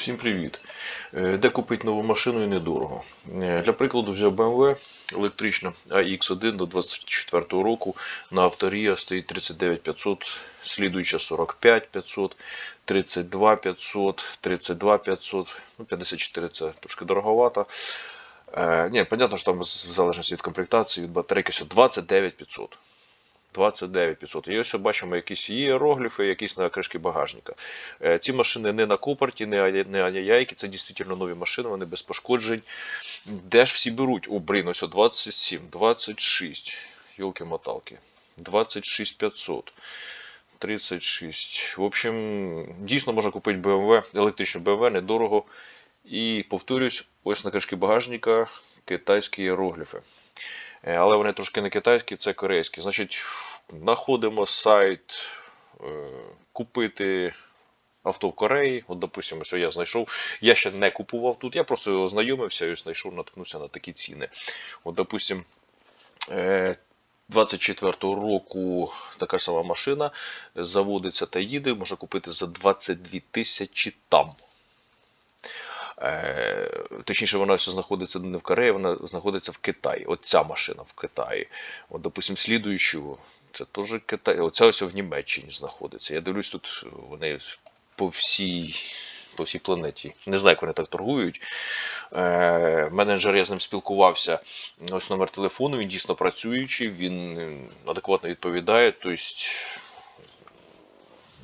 Всім привіт! Е, Де купити нову машину і недорого? Е, Для прикладу взяв BMW електрична AX1 до 24 року на авторія стоїть 39500, слідуюча 45500, 32500, 32500, ну 54 це трошки дороговато. Е, ні, понятно, що там в залежності від комплектації, від батарейки все 29500. 29 500. І ось бачимо якісь іерогліфи, якісь на кришки багажника. Е, Ці машини не на копорті, не, не аняяйки, це дійсно нові машини, вони без пошкоджень. Де ж всі беруть? О, блін, ось 27, 26. Йолки-моталки. 26 500. 36. В общем, дійсно можна купити BMW, електричну BMW, недорого. І повторюсь, ось на кришки багажника китайські іерогліфи. Е, Але вони трошки не китайські, це корейські. Значить, знаходимо сайт е, купити авто в Кореї. От, допустимо, що я знайшов. Я ще не купував тут, я просто ознайомився і знайшов, наткнувся на такі ціни. От, допустимо, е, 24-го року така сама машина заводиться та їде, можна купити за 22 тисячі там. Е, Точніше, вона все знаходиться не в Кореї, вона знаходиться в Китаї. От ця машина в Китаї. От, допустим, слідуючу, це теж Китай. Оця ось в Німеччині знаходиться. Я дивлюсь, тут вони по всій, по всій планеті. Не знаю, як вони так торгують. Е, менеджер, я з ним спілкувався. Ось номер телефону, він дійсно працюючий, він е, адекватно відповідає. Тобто,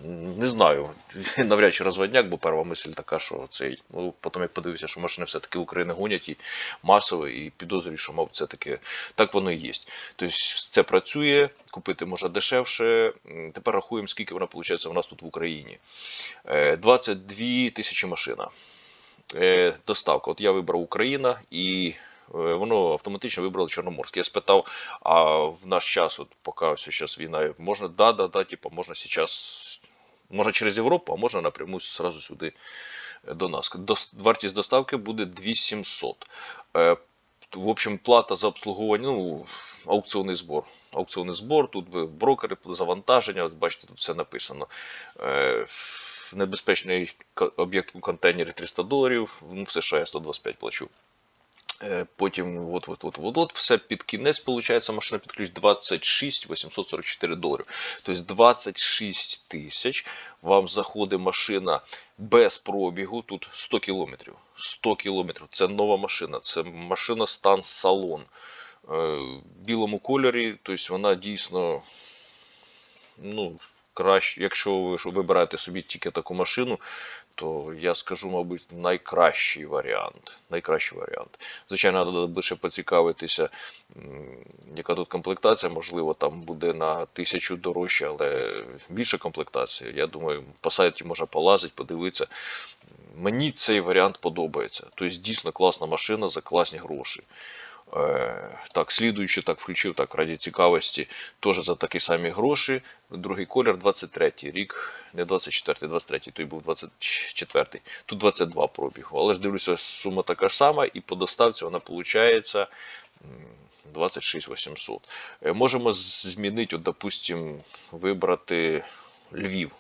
не знаю, навряд чи розводняк, бо перша мисль така, що цей. Ну, потім як подивився, що машини все-таки України гонять і масово, і підозрюю, що, мабуть, це таки так воно і є. Тобто це працює, купити можна дешевше. Тепер рахуємо, скільки вона виходить у нас тут в Україні. Е, 22 тисячі машина. Е, Доставка. От я вибрав Україна і. е, Воно автоматично вибрало Чорноморськ. Я спитав, а в наш час, от поки все зараз війна, можна, да, да, да, типу, можна зараз, можна через Європу, а можна напряму сразу сюди е, до нас. Вартість доставки буде 2700. Е, В общем, плата за обслуговування, ну, аукціонний збор. Аукціонний збор, тут брокери, завантаження, от бачите, тут все написано. Е, Небезпечний об'єкт у контейнері 300 доларів, ну, в США я 125 плачу. Е, Потім от, от, от, от, от, все під кінець, виходить, машина під ключ 26 844 доларів. Тобто 26 тисяч вам заходить машина без пробігу, тут 100 кілометрів. 100 кілометрів. Це нова машина, це машина стан салон. Е, В білому кольорі, тобто вона дійсно ну, краще, якщо ви вибираєте собі тільки таку машину, то я скажу, мабуть, найкращий варіант. Найкращий варіант. Звичайно, треба ще поцікавитися, яка тут комплектація, можливо, там буде на тисячу дорожче, але більша комплектація. Я думаю, по сайті можна полазити, подивитися. Мені цей варіант подобається. Тобто дійсно класна машина за класні гроші. Е, Так, слідуючи, так включив так раді цікавості, теж за такі самі гроші. Другий колір 23-й рік, не 24-й, 23-й, той був 24-й. Тут 22 пробігу. Але ж дивлюся, сума така ж сама, і по доставці вона виходить 26 800. Е, Можемо змінити, от, допустим, вибрати Львів.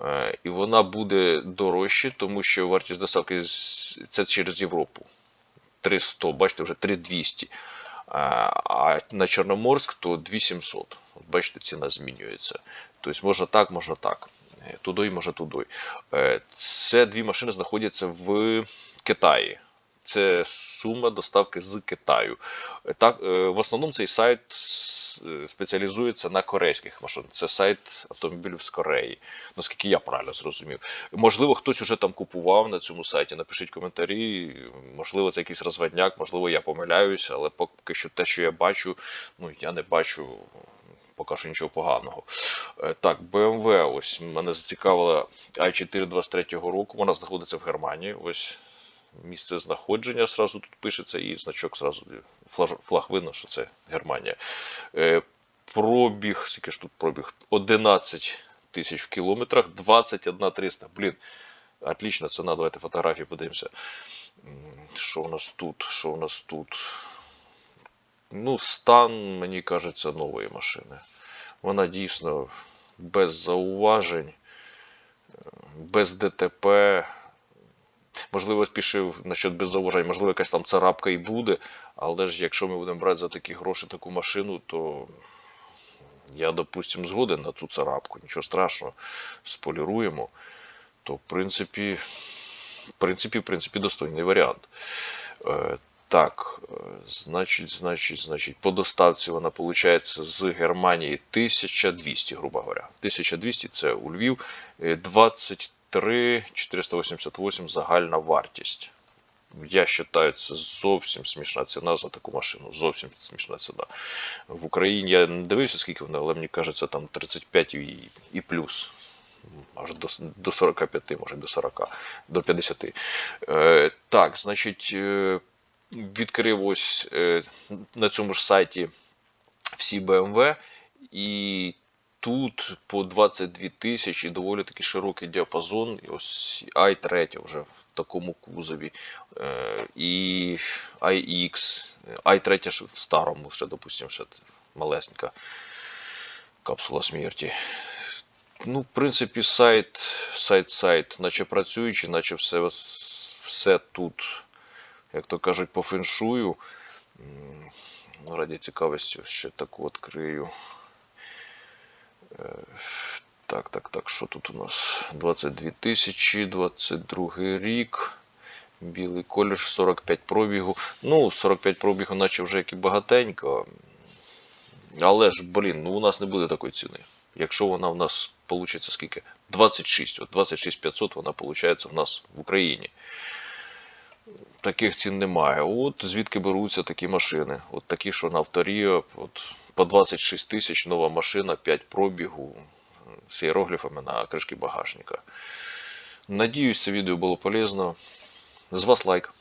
Е, І вона буде дорожче, тому що вартість доставки це через Європу. 300, бачите, вже 3200. А на Чорноморськ то 2700. От бачите, ціна змінюється. Тобто можна так, можна так. Е, Туди, може туди. Е, Це дві машини знаходяться в Китаї. Це сума доставки з Китаю. Так, е, в основному цей сайт е, спеціалізується на корейських машинах. Це сайт автомобілів з Кореї, наскільки я правильно зрозумів. Можливо, хтось уже там купував на цьому сайті. Напишіть коментарі. Можливо, це якийсь розводняк, можливо, я помиляюся, але поки що те, що я бачу, ну я не бачу поки що нічого поганого. Е, Так, BMW, ось мене зацікавила i4 23-го року. Вона знаходиться в Германії. Ось місце знаходження зразу тут пишеться, і значок флаг, флаг видно, що це Германія. Е, Пробіг, скільки ж тут пробіг? 11 тисяч в кілометрах, 21 300. Блін, отлічна ціна. Давайте фотографії подивимося. Що у нас тут? Що у нас тут? Ну, стан, мені кажеться, нової машини. Вона дійсно без зауважень, е, без ДТП. Можливо, спішив насчет беззауважень, можливо, якась там царапка і буде. Але ж якщо ми будемо брати за такі гроші таку машину, то я, допустимо, згоден на ту царапку. Нічого страшного, споліруємо. То, в принципі, в принципі, в принципі, достойний варіант. Е, так, е, значить, значить, значить, по доставці вона виходить з Германії 1200, грубо говоря. 1200 це у Львів, е, 20 3 488 загальна вартість. Я вважаю, це зовсім смішна ціна за таку машину. Зовсім смішна ціна. В Україні я не дивився, скільки вона, але мені кажеться, там 35 і, і плюс. Аж до до 45, може до 40, до 50. Е, Так, значить, е, відкрив ось е, на цьому ж сайті всі BMW. Ем і тут по 22 тисячі доволі таки широкий діапазон. Ось i3 вже в такому кузові, е, і iX, i3 ж в старому, ще, допустимо, ще малесенька капсула смерті. Ну, в принципі, сайт, сайт, сайт, наче працюючий, наче все, все тут, як то кажуть, по феншую. Раді цікавості ще таку відкрию. Так, так, так, що тут у нас? 22 тисячі, 22 рік. Білий колір, 45 пробігу. Ну, 45 пробігу, наче вже як і багатенько. Але ж, блін, ну у нас не буде такої ціни. Якщо вона в нас вийде скільки? 26. От 26 500 вона виходить в нас в Україні. Таких цін немає. От звідки беруться такі машини. От такі, що на авторіо, от по 26 тисяч нова машина, 5 пробігу з іерогліфами на кришки багажника. Надіюсь, це відео було полезно. З вас лайк.